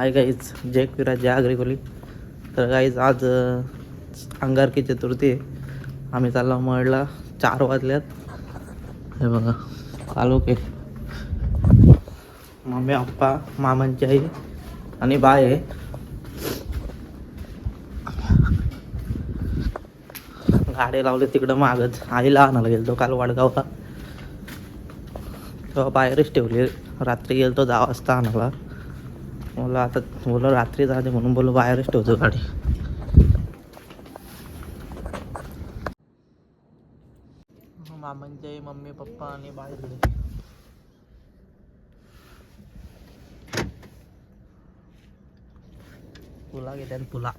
Hi guys जय विराज जय अग्रिकोली तर guys आज अंगारकी चतुर्थी आहे. आम्ही चाललो मळला चार वाजल्यात. हे बघा आलो के मम्मी पप्पा मामांची आई आणि बाय आहे. गाडी लावले तिकडं मागच. आईला आणायला गेलतो काल वाडगावला. तेव्हा बाहेरच ठेवली. रात्री गेलतो दहा वाजता आणायला. मला आता बोला रात्री झाली म्हणून बोललो बाहेरच ठेवतो गाडी. मामांचे मम्मी पप्पा आणि बाहेर पुला घेते पुला.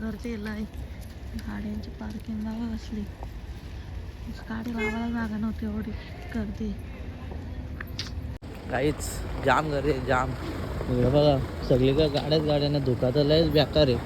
लय गर्दी आहे गाड्यांची पार्किंग लावा असली. गाडी लावायला जागा नव्हती एवढी गर्दी. काहीच जाम गर्दी जाम. बघा सगळीकडे गाड्याच गाड्यांना धोका तर लयच बेकार आहे.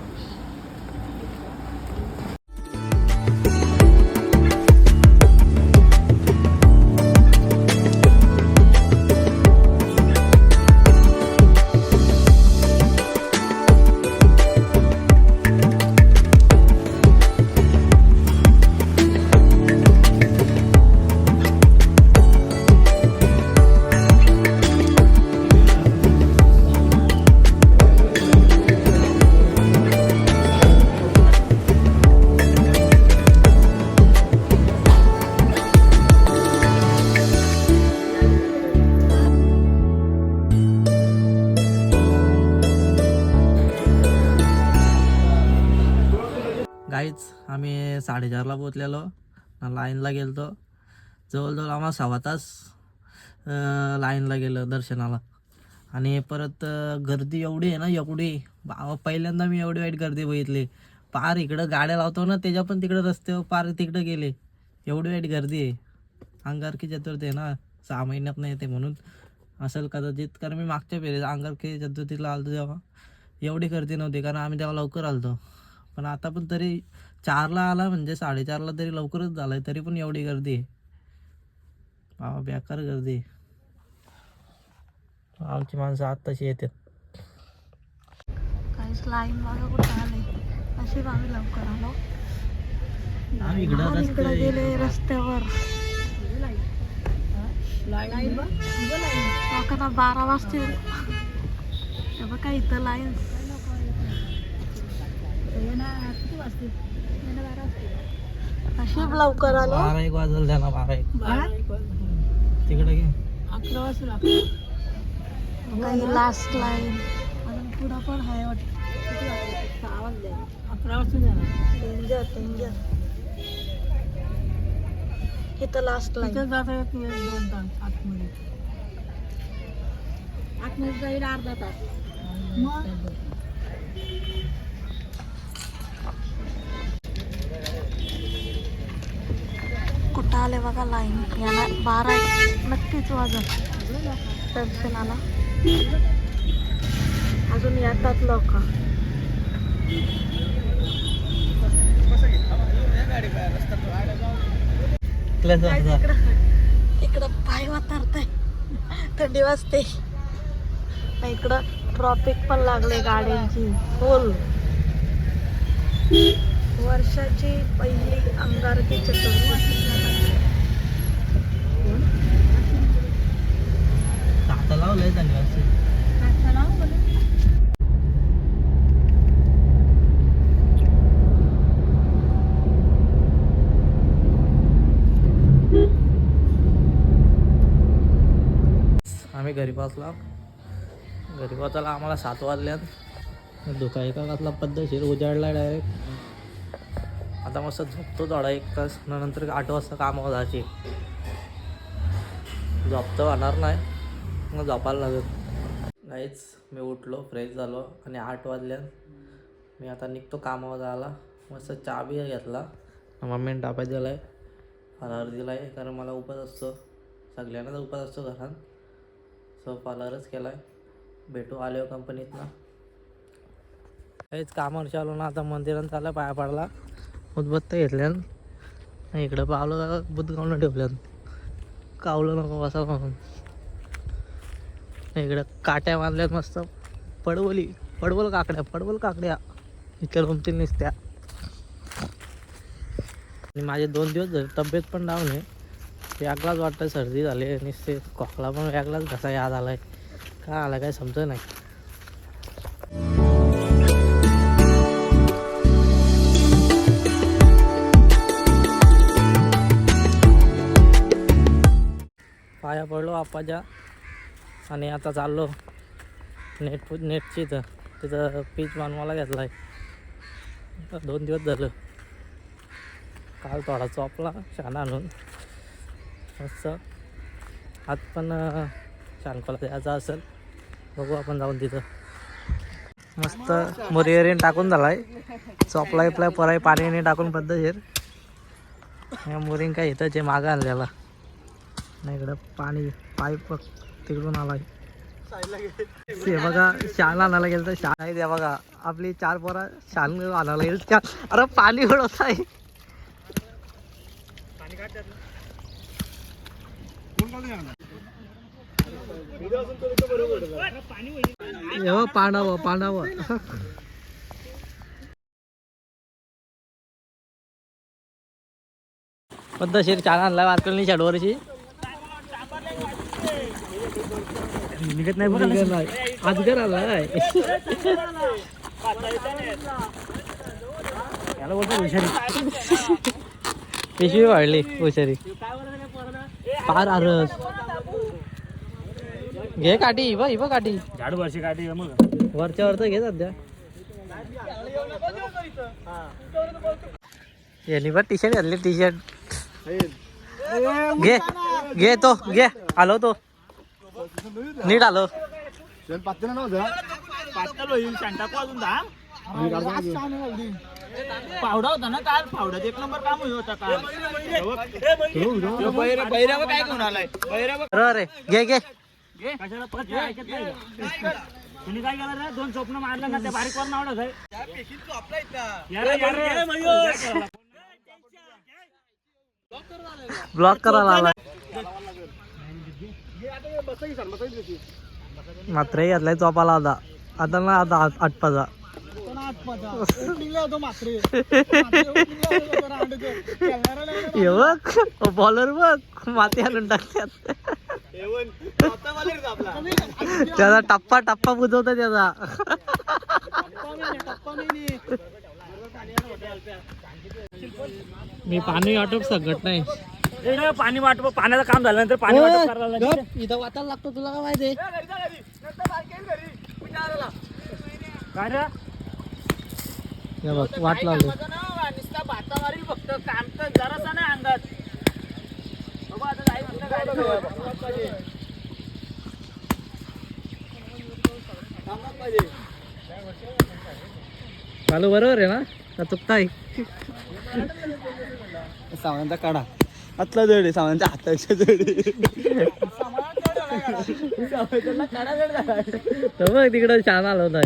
गाईच आम्ही साडेचारला पोचलेलो लाईनला गेलतो. जवळजवळ आम्हाला सव्वा तास लाईनला गेलं दर्शनाला. आणि परत गर्दी एवढी आहे ना एवढी. बाबा पहिल्यांदा मी एवढी वाईट गर्दी बघितली. पार इकडं गाड्या लावतो ना त्याच्या पण तिकडं रस्त्यावर पार तिकडं गेले. एवढी वाईट गर्दी आहे. अंगारकी चतुर्थी आहे ना सहा महिन्यात नाही येते म्हणून. असेल कदाचित कारण मी मागच्या फेरीत अंगारकी चतुर्थीला आलतो तेव्हा. एवढी गर्दी नव्हती कारण आम्ही तेव्हा लवकर आलतो. पण आता पण तरी चारला आला म्हणजे साडेचारला तरी लवकरच झालाय तरी पण एवढी गर्दी आहे. बाबा बेकार गर्दी आहे. आमची माणसं आत्ताशी येतात. काहीच लाईन बघा कुठं आले? अशी आम्ही लवकर आलो. आम्ही इकडं गेले रस्त्यावर. लोकांना बारा वाजतील. बघा इथं नशीब लवकर आलो. बारा एक वाजल त्याला बारा एक. तिकडे घे. काही लास्ट लाईन अजून पुढं पण आहे वाटतं. डेंजर डेंजर इथं लास्ट लाईन आतमध्ये. जाईल अर्धा तास. कुठं आले बघा लाईन याला बारा नक्कीच वाजत दर्शनाला. अजून येतात लोक. इकडं इकडं. पाय वातरतंय. थंडी वाजते. इकडं ट्रॉफिक पण लागले गाड्यांची. फुल वर्षाची पहिली अंगारकी चतुर्थी आता लावलंय त्यांनी व्यवस्थित आम्ही घरी पोचलो घरी पोचायला आम्हाला सात वाजल्यात. धुका एका घातला पद्धतशीर उजाडला डायरेक्ट आता मस्त झोपतो थोडा एक तास नंतर आठ वाजता कामावर जायची झोपतं होणार नाही मग झोपायला लागत नाहीच मी उठलो फ्रेश झालो आणि आठ वाजल्यात. मी आता निघतो कामावर जायला मस्त चहा बी घेतला. मम्मीने टापाय दिला आहे फरार दिला आहे कारण मला उपास असतो. सगळ्यांनाच उपास असतो घरात. सो केला आहे भेटू आलो कंपनीतनं काहीच कामावर चालू ना आता मंदिरात चाललं पाया पडला. उदबत्त घेतल्यान. इकडं पावलं का बुद्ध ठेवल्यान. कावलं नको बसा म्हणून. इकडं काट्या बांधल्यात मस्त. पडवली. पडवल काकड्या पडवल काकड्या. इतक्या लोमतील निसत्या. आणि माझे दोन दिवस तब्येत पण डाऊन आहे. वेगळाच वाटतं सर्दी झाली निसते खोकला पण वेगळाच घसा याद आलाय? काय आला काय समजत नाही. पाया पडलो आपाच्या आणि आता चाललो नेट नेटची तर तिथं पीच मानवाला घेतला आहे दोन दिवस झालं. काल थोडा चोपला छान आणून. मस्त. आज पण शानकोला द्यायचा असेल. बघू आपण जाऊन तिथं. मस्त मोरियरीन टाकून झालाय. चॉपला इपलाय पराय पाणी टाकून पद्धतशीर या मोरीन काय इथं जे मागं आणलेला. नाही इकडं पाणी पाईप तिकडून आलाय. ते बघा शाल आणायला गेलं तर शाल आहे बघा. आपली चार पोरा शाल आणायला गेल चार अरे पाणी उडवत आहे हो पांडावं पांडावं. पद्धतशीर चार आणलाय वारकरणी शाडवरची. निघत नाही आजगर आलाय. याला बोलतो हुशारी पिशवी वाढली हुशारी पार आरस. घे काठी इव इव काठी. झाडू वर्षी काढली का मग. वरच्या वरचं घे सध्या. यांनी पण टी शर्ट घातली टी शर्ट घे घे तो घे. आलो तो नीट आलो पातळ होईल शांताको अजून दहा. पावडा होता ना काल? पावड्यात एक नंबर काम होता काल. बैराव काय घेऊन आलाय? बैराव बरोबर रे घे घे. कशाला पकड ऐकत नाही. का? तुम्ही काय केलं रे? दोन स्वप्न मारलं ना त्या बारीक वर नावडत आहे यार, यार, यार. ब्लॉक करायला आला मात्र घातलाय चोपाला होता आता. ना आता बघ बॉलर बघ. माती आणून टाकतात त्याचा टप्पा टप्पा बुजवता त्याचा. मी पाणी वाटप सगळं नाही. पाणी वाटप पाण्याचं काम झाल्यानंतर पाणी वाटप करायला इथं वाचायला लागतो तुला काय माहिती? काय हे बघ वाट लावली नुसता भाता मारील फक्त काम तर जरासा नाही अंगात. आता जाई घेऊन. चालू बरोबर आहे ना? का चुकताय सामानाचा काढा. आतला जड आहे सामानाच्या हाताच्या जड बघ तिकडं छान आलं होतं.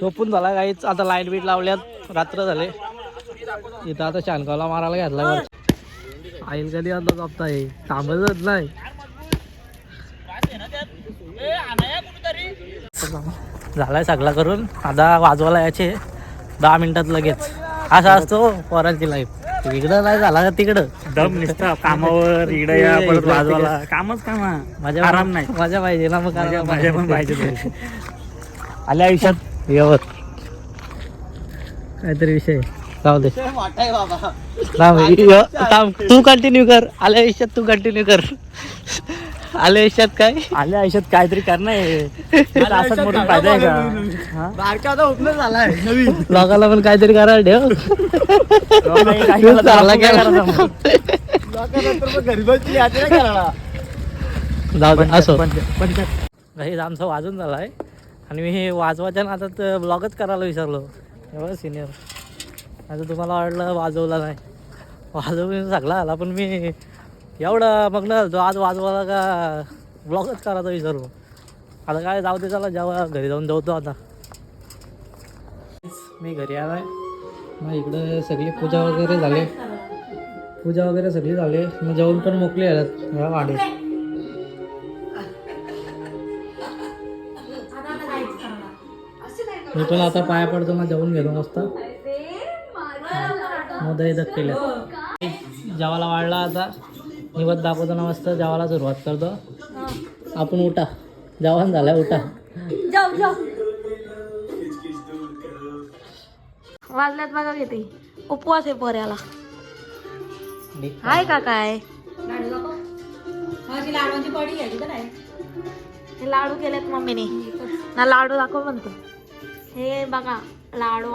झोपून झाला काहीच आता लाइट बीट लावल्यात. रात्र झाले. इथं आता शानकावला मारायला घातला आईल कधी आता झोपताय थांबतच नाही. ए, आणाया कुठेतरी झालाय सगळा करून. आता वाजवायला याचे दहा मिनिटात लगेच. असा असतो पोरांची लाईफ इकडं नाही झाला का तिकडं? दम निसता. कामावर इकडे या परत वाजवाला कामच काम. हा. माझ्या आराम नाही. माझ्या पाहिजे ना मग. माझ्या पण पाहिजे. आल्या आयुष्यात? येवत. काहीतरी विषय. जाऊ दे. वाटाय बाबा. थांब, य- थांब. तू कंटिन्यू कर. आल्या आयुष्यात तू कंटिन्यू कर. आले आयुष्यात काय? आल्या आयुष्यात काहीतरी करणं आहे असं मोठं फायदा आहे का? हा? बारका आता उपनच झालाय. नवीन. लोकांना पण काहीतरी करायला ठेव. तेव्हा चालला काय. करायचं मग? लोकांनंतर मग करायला. जाऊ दे असो. पण आमचा वाजून झाला आहे आणि मी हे वाजवायच्या नादात ब्लॉगच करायला विसरलो. एवढं सिनियर आता तुम्हाला वाटलं वाजवला नाही. वाजवून सगळा आला पण मी एवढं मग ना आज वाजवायला का ब्लॉगच करायचा विसरलो. आता काय जाऊ दे चला जेव्हा घरी जाऊन जाऊतो आता. मी घरी आलाय. मग इकडं सगळी पूजा वगैरे झाली. पूजा वगैरे सगळी झाली. मग जेवण पण मोकली आल्यात वाढेल. मी पण आता पाया पडतो ना जेवण घेतो मस्त. मोदय केल्या जेवायला वाढला आता. निवत दाखवतो ना मस्त जेवायला सुरुवात करतो. आपण उठा. जेवण झालंय उठा. जाऊ जाऊ. वाजल्यात बघा किती उपवास आहे पोऱ्याला. आहे का काय? हे लाडू केलेत मम्मीने. ना लाडू दाखव म्हणतो. हे बघा लाडू